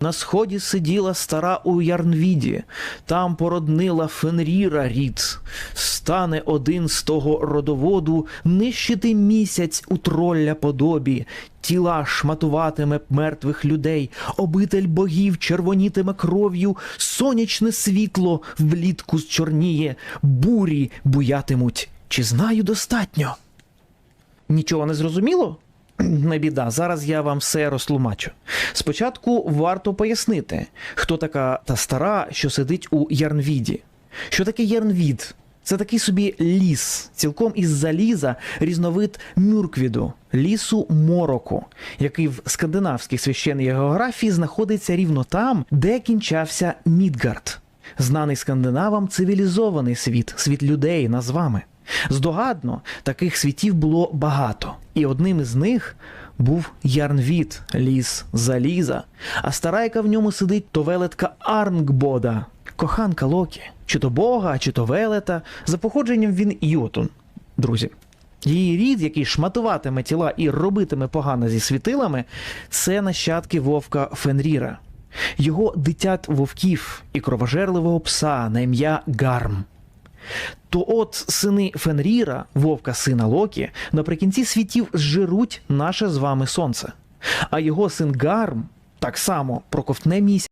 На сході сиділа стара у Ярнвіді, там породнила Фенріра рід. Стане один з того родоводу, нищити місяць у тролля подобі, тіла шматуватиме мертвих людей, обитель богів червонітиме кров'ю, сонячне світло влітку зчорніє, бурі буятимуть. Чи знаю достатньо? Нічого не зрозуміло? Не біда, зараз я вам все розтлумачу. Спочатку варто пояснити, хто така та стара, що сидить у Ярнвіді. Що таке Ярнвід? Це такий собі ліс, цілком із заліза різновид мюрквіду, лісу мороку, який в скандинавській священній географії знаходиться рівно там, де кінчався Мідгард. Знаний скандинавам цивілізований світ, світ людей назвами. Здогадно, таких світів було багато, і одним із них був Ярнвіт, ліс заліза, а стара, яка в ньому сидить, то велетка Арнгбода, коханка Локі, чи то Бога, чи то велета. За походженням він Йотун, друзі. Її рід, який шматуватиме тіла і робитиме погано зі світилами, це нащадки вовка Фенріра, його дитят вовків і кровожерливого пса на ім'я Гарм. То от сини Фенріра, вовка сина Локі, наприкінці світів зжируть наше з вами сонце. А його син Гарм так само проковтне місяць.